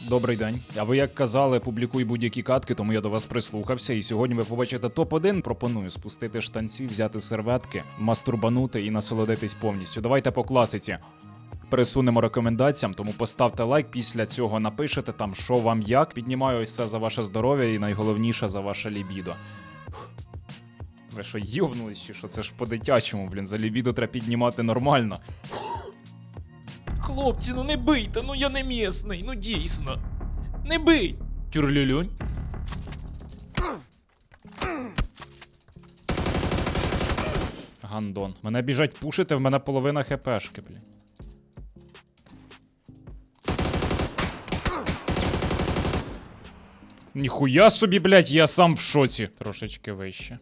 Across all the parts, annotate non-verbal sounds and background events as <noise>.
Добрий день. А ви як казали, публікуй будь-які катки, тому я до вас прислухався. І сьогодні ви побачите топ-1. Пропоную спустити штанці, взяти серветки, мастурбанути і насолодитись повністю. Давайте по класиці. Пересунемо рекомендаціям, тому поставте лайк. Після цього напишете там, що вам як. Піднімаю ось це за ваше здоров'я і найголовніше за ваше лібідо. Ви що, йобнулись чи що? Це ж по-дитячому, блін, за лібідо треба піднімати нормально. Хлопці, ну не бийте, ну я не місний, ну дійсно. Не бий! Тюрлюлюнь. Гандон. Мене біжать пушити, в мене половина хпшки, блін. Ніхуя собі, блядь, я сам в шоці. Трошечки вище.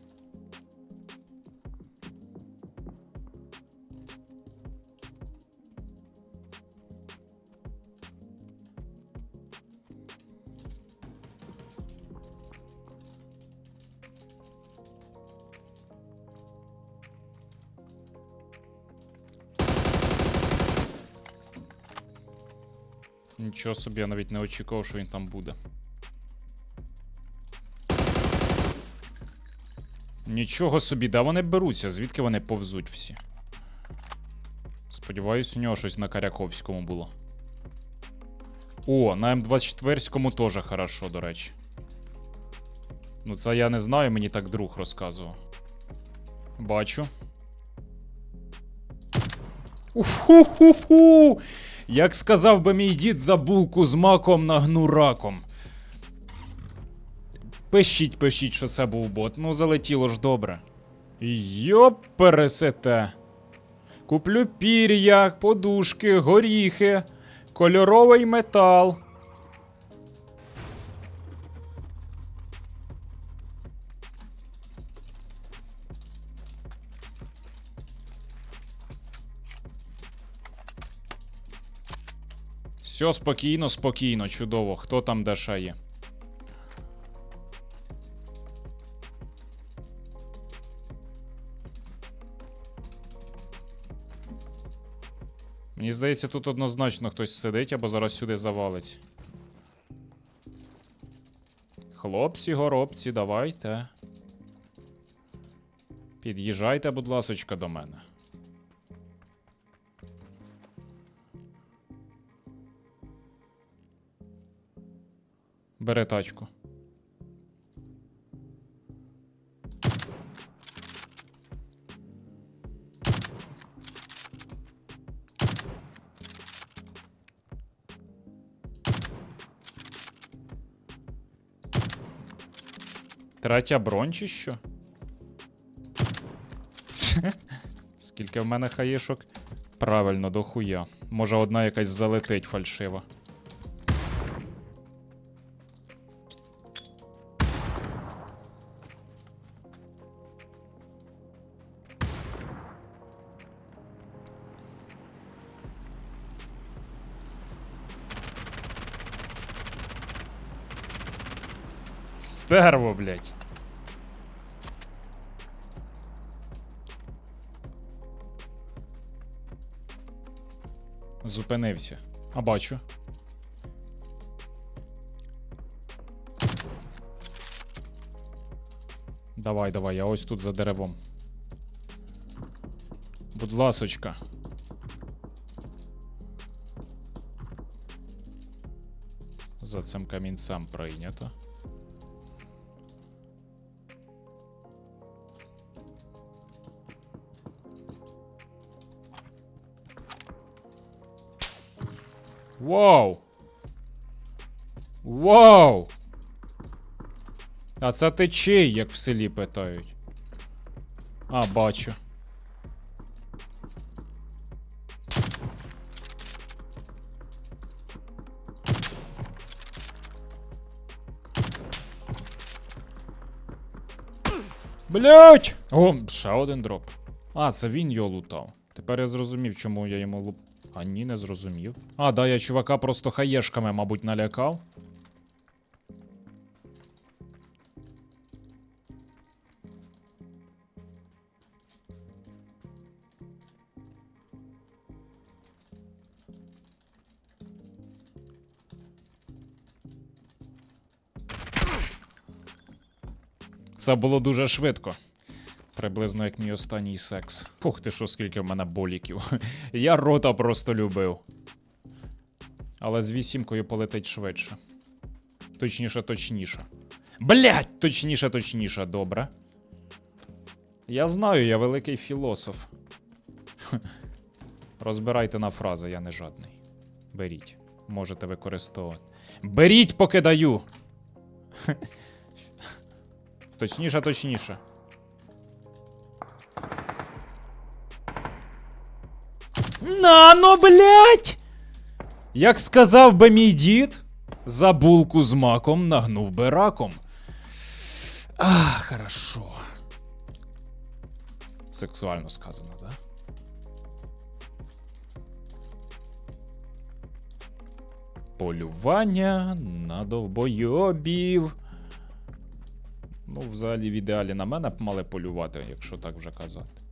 Нічого собі, я навіть не очікував, що він там буде. Нічого собі, де вони беруться? Звідки вони повзуть всі? Сподіваюсь, у нього щось на Каряковському було. О, на М24 теж хорошо, до речі. Ну, це я не знаю, мені так друг розказував. Бачу. Уху-ху-ху! Як сказав би мій дід за булку з маком нагну раком. Пишіть, пишіть, що це був бот. Ну, залетіло ж добре. Йоп, пересете. Куплю пір'я, подушки, горіхи, кольоровий метал. Все спокійно, спокійно, чудово. Хто там ще є? Мені здається, тут однозначно хтось сидить або зараз сюди завалить. Хлопці, горобці, давайте. Під'їжджайте, будь ласочка, до мене. Бери тачку. Третя бронь чи що? <laughs> Скільки в мене хаєшок? Правильно, до хуя. Може, одна якась залетить фальшива. Стерво, блядь. Зупинився. А бачу. Давай, давай, я ось тут за деревом. Будь ласочка. За цим камінцем прийнято. Вау! Вау! А це ти чий, як в селі питають? А, бачу. Блять! О, ще один дроп. А, це він його лутав. Тепер я зрозумів, чому я йому луп. А ні, не зрозумів. А, да, я чувака просто хаєшками, мабуть, налякав. Це було дуже швидко. Приблизно як мій останній секс. Ух ти що, скільки в мене боліків. Я рота просто любив. Але з вісімкою полетить швидше. Точніше, точніше. Блять! Точніше, точніше, добре. Я знаю, я великий філософ. Розбирайте на фрази, я не жадний. Беріть. Можете використовувати. Беріть, поки даю. Точніше, точніше. Нано, блять! Як сказав би мій дід, за булку з маком нагнув би раком. А, хорошо. Сексуально сказано, да? Полювання на довбойобів. Ну, взагалі, в ідеалі на мене б мали полювати, якщо так вже казати.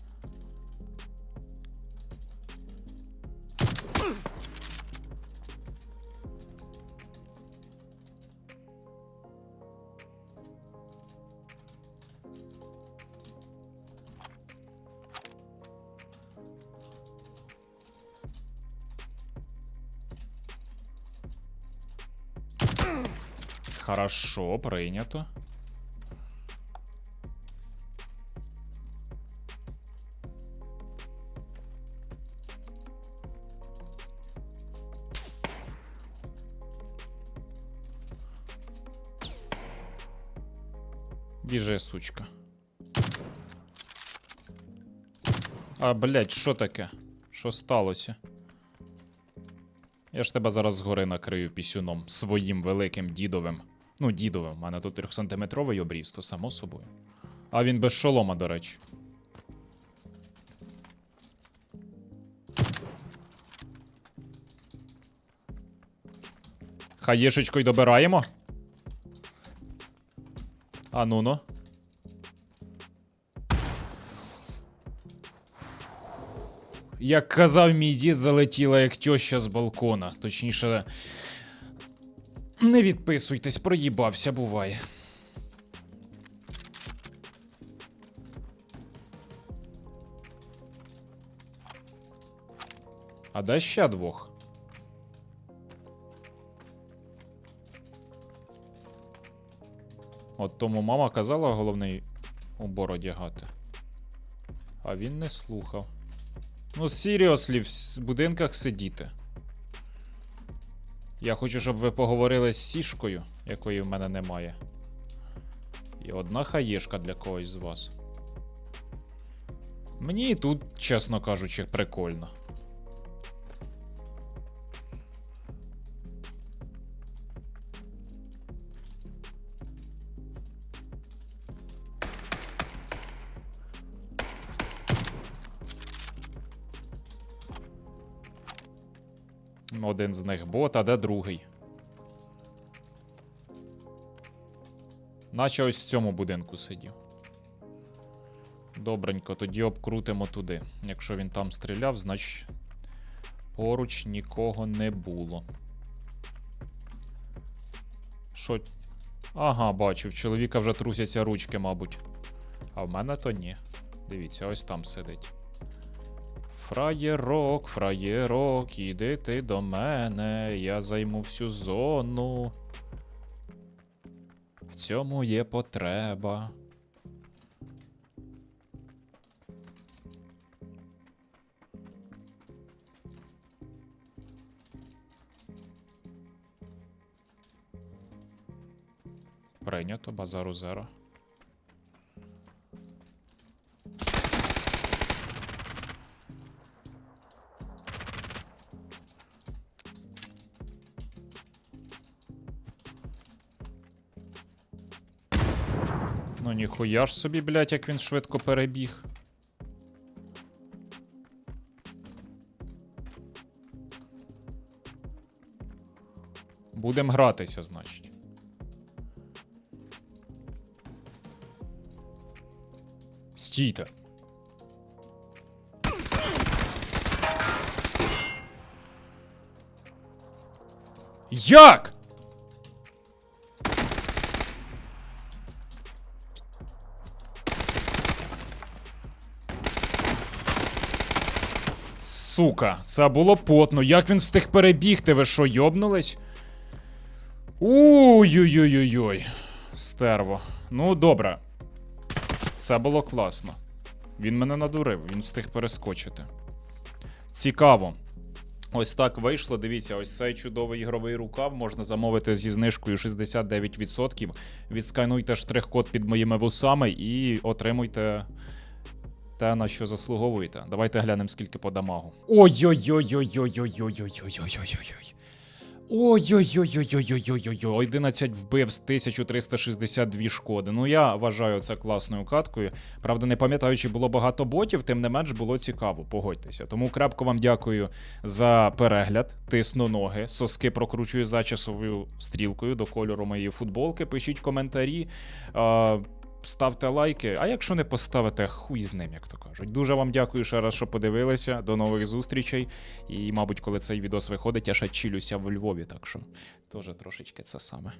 Хорошо, прийнято. Біже, сучка. А, блядь, що таке? Що сталося? Я ж тебе зараз згори накрию пісюном своїм великим дідовим. Ну, дідовим, у мене тут 3-сантиметровий обріз, то само собою. А він без шолома, до речі. Хаєшечкою добираємо. А ну-ну. Як казав мій дід, залетіла як тьоща з балкона. Точніше. Не відписуйтесь, проїбався, буває. А де ще двох? От тому мама казала головний убор одягати. А він не слухав. Ну, серйозно, в будинках сидіти. Я хочу, щоб ви поговорили з сішкою, якої в мене немає. І одна хаєшка для когось з вас. Мені і тут, чесно кажучи, прикольно. Один з них бот, а де другий? Наче ось в цьому будинку сидів. Добренько, тоді обкрутимо туди. Якщо він там стріляв, значить поруч нікого не було. Що? Ага, бачу, в чоловіка вже трусяться ручки, мабуть. А в мене то ні. Дивіться, ось там сидить. Фраєрок, фраєрок, іди ти до мене, я займу всю зону. В цьому є потреба. Прийнято, базару зеро. Ну ніхуя ж собі, блядь, як він швидко перебіг. Будем гратися, значить. Стійте. Як? Сука, це було потно. Як він встиг перебігти? Ви що, йобнулись? Ой-ой-ой-ой-ой. Стерво. Ну, добре. Це було класно. Він мене надурив, він встиг перескочити. Цікаво. Ось так вийшло. Дивіться, ось цей чудовий ігровий рукав можна замовити зі знижкою 69%. Відскануйте штрих-код під моїми вусами і отримуйте те, на що заслуговуєте. Давайте глянемо, скільки по дамагу. Ой-ой-ой-ой-ой-ой-ой-ой-ой-ой-ой. Ой-ой-ой-ой-ой-ой-ой-ой. 11 вбивств, 1362 шкоди. Ну я вважаю це класною каткою. Правда, не пам'ятаю, чи було багато ботів, тим не менш було цікаво, погодьтеся. Тому крапко вам дякую за перегляд. Тисну ноги, соски прокручую зачасовою стрілкою до кольору моєї футболки. Пишіть коментарі. Ставте лайки, а якщо не поставите, хуй з ним, як то кажуть. Дуже вам дякую ще раз, що подивилися. До нових зустрічей. І, мабуть, коли цей відос виходить, я ще чілюся в Львові, так що теж трошечки це саме.